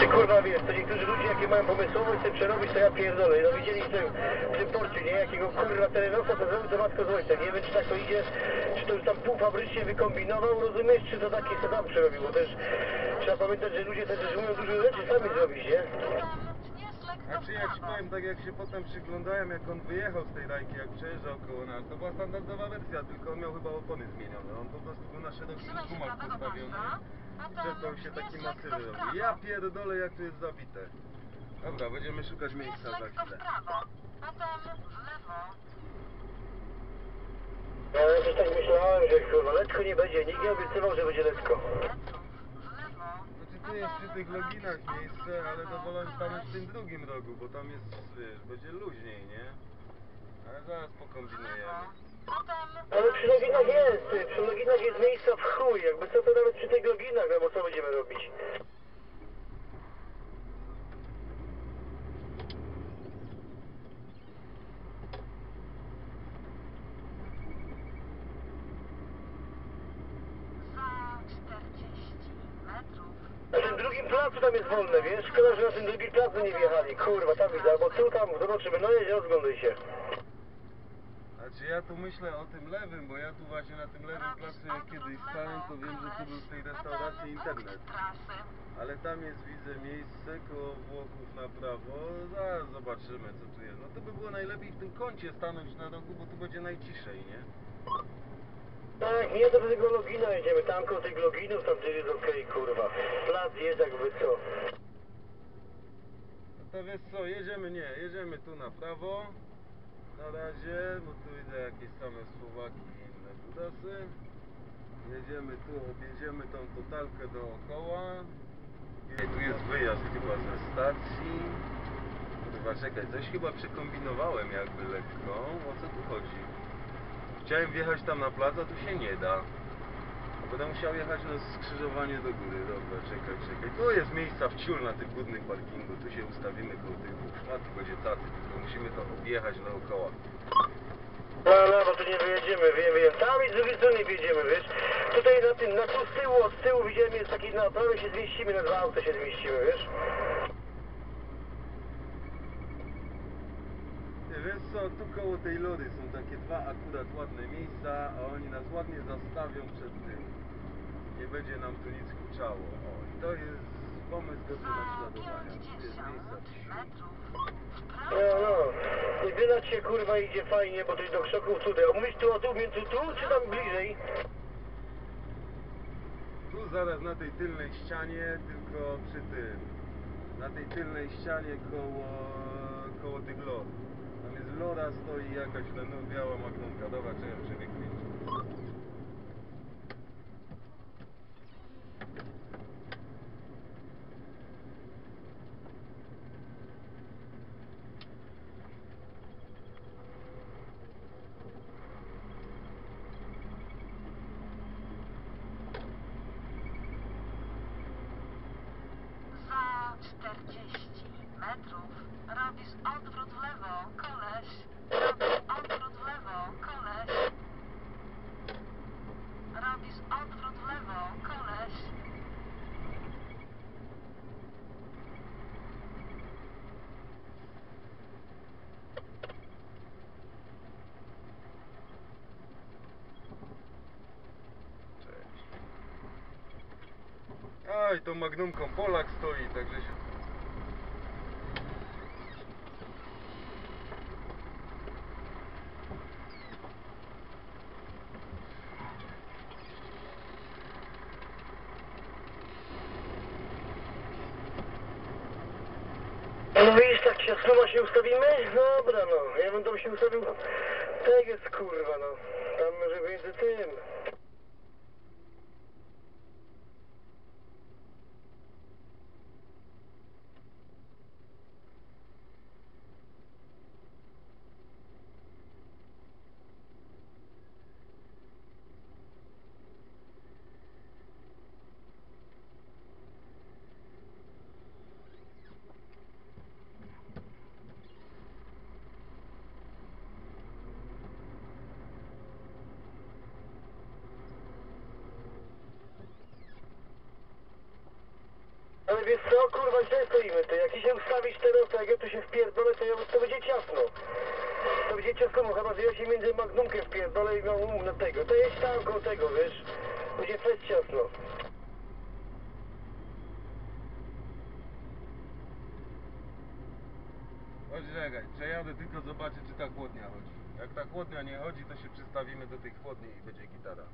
Czy kurwa wiesz, to niektórzy ludzie jakie mają pomysłowość chcą przerobić, to ja pierdolę. No widzieli w tym, porcie, nie? Jakiego kurwa terenowca to zrobił to matko z. Nie wiem czy tak to idzie, czy to już tam półfabrycznie wykombinował, rozumiesz, czy to taki sedam przerobił, bo też trzeba pamiętać, że ludzie też umieją dużo rzeczy sami zrobić, nie? Znaczy ja ci powiem, tak jak się potem przyglądałem, jak on wyjechał z tej rajki, jak przejeżdżał koło nas, to była standardowa wersja, tylko on miał chyba opony zmienione. On po prostu był na szerokich gumach postawiony i przestał się taki masywy robi. Ja pierdolę, jak tu jest zabite. Dobra, będziemy szukać miejsca za chwilę. No ja też tak myślałem, że kurwa letko nie będzie, nikt nie obiecywał, że będzie letko. Jest przy tych loginach miejsce, ale to wolę stanąć w tym drugim rogu, bo tam jest, wiesz, będzie luźniej, nie? Ale zaraz pokombinujemy. Ale przy loginach jest, przy loginach jest miejsca w chuj, jakby co to nawet przy tych loginach, no bo co będziemy robić? Placu tam jest wolne, wiesz? Szkoda, że na tym drugim placu nie wjechali, kurwa, tam widzę, albo tu, tam, zobaczymy, no jedź, rozglądaj się. Znaczy ja tu myślę o tym lewym, bo ja tu właśnie na tym lewym placu jak kiedyś stałem, to wiem, że tu był w tej restauracji internet. Ale tam jest widzę miejsce koło Włochów na prawo. Zaraz zobaczymy co tu jest. No to by było najlepiej w tym kącie stanąć na rogu, bo tu będzie najciszej, nie? Tak, nie do tego logina jedziemy, tam koło tych loginów, tam gdzie jest okej, kurwa. Plac jest jakby co. No to wiesz co, jedziemy, nie, jedziemy tu na prawo. Na razie, bo tu widzę jakieś same Słowaki i inne budasy. Jedziemy tu, objedziemy tą totalkę dookoła. I tu jest wyjazd chyba ze stacji. Kurwa, czekaj, coś chyba przekombinowałem jakby lekko. O co tu chodzi? Chciałem wjechać tam na plac, a tu się nie da. Będę musiał jechać na skrzyżowanie do góry. Dobra, czekaj, czekaj. Tu jest miejsca w ciul na tym górnym parkingu. Tu się ustawimy koło tych dwóch szmat i będzie cacy. Tylko musimy to objechać dookoła. No, no, bo tu nie wyjedziemy, wiem, wiem. Tam i z drugiej strony wyjedziemy, wiesz. Tutaj na tym, na tu z tyłu, od tyłu jest taki, na prawie się zmieścimy, na dwa auta się zmieścimy, wiesz. Ty wiesz co, tu koło tej lody są takie dwa akurat ładne miejsca, a oni nas ładnie zastawią przed tym. Nie będzie nam tu nic huczało. O, i to jest pomysł do naśladowania. Tu jest miejsca. No, no. I wylać się, kurwa, idzie fajnie, bo jest do krzoków cudem. Mówisz tu, o tu, między tu, czy tam bliżej? Tu zaraz na tej tylnej ścianie, tylko przy tym. Na tej tylnej ścianie koło, koło tych lod. Jest loda, stoi jakaś no, biała magnumka. Dobra, czy ja Oj, tą magnumką Polak stoi, także się... No widzisz, tak się suma się ustawimy? Dobra, no. Ja bym tam się ustawił. Tak jest, kurwa, no. Tam może między tym. Ale wiesz co, kurwa, źle stoimy, ty. Jak się ustawisz teraz, to jak ja tu się wpierdolę, to, ja, to będzie ciasno. To będzie ciasno, chyba, że ja się między magnumkiem wpierdolę i miał um na tego. To jest tam tego, wiesz. Będzie fest ciasno. Chodź czekaj, przejadę tylko zobaczę czy ta chłodnia chodzi. Jak ta chłodnia nie chodzi, to się przystawimy do tej chłodni i będzie gitara.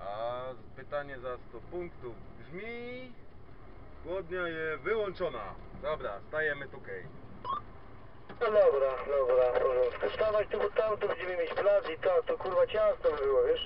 A pytanie za 100 punktów brzmi... Chłodnia jest wyłączona. Dobra, stajemy tukej. No dobra, dobra, w porządku. Stawać tu, bo tam to będziemy mieć plac i to, to kurwa ciasno by było, wiesz.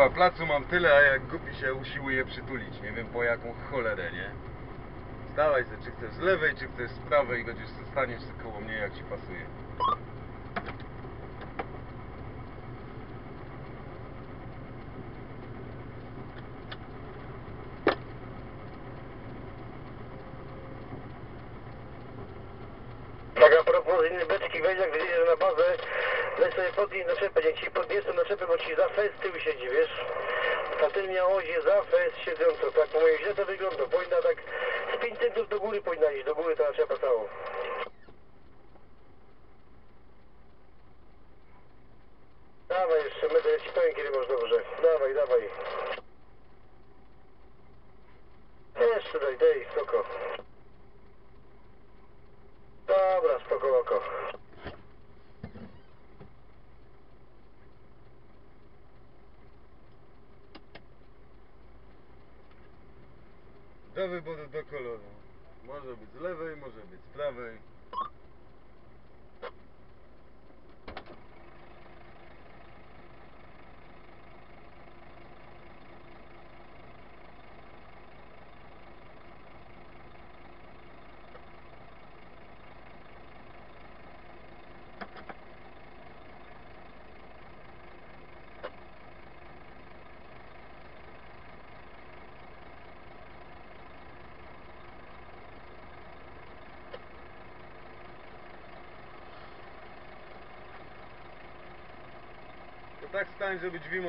Chyba placu mam tyle, a jak głupi się usiłuję przytulić. Nie wiem po jaką cholerę, nie? Stawaj se, czy chcesz z lewej, czy chcesz z prawej, będziesz se staniesz se koło mnie jak ci pasuje. A propos innej beczki, jak wyjedziesz na bazę, weź sobie podnieść naczepę, niech ci podniosą naczepę, bo ci za fest z tyłu siedzi, wiesz? Ta tylnia oś jest za fest siedząco, tak moim źle to wygląda, powinna tak z 5 centów do góry powinna iść, do góry ta naczepa całą. Dawaj jeszcze, będę ja ci powiem kiedy masz dobrze, dawaj, dawaj. Jeszcze daj, daj, spoko. Dobra, spoko, oko. Do wyboru, do koloru. Może być z lewej, może być z prawej. Tak stań, żeby drzwi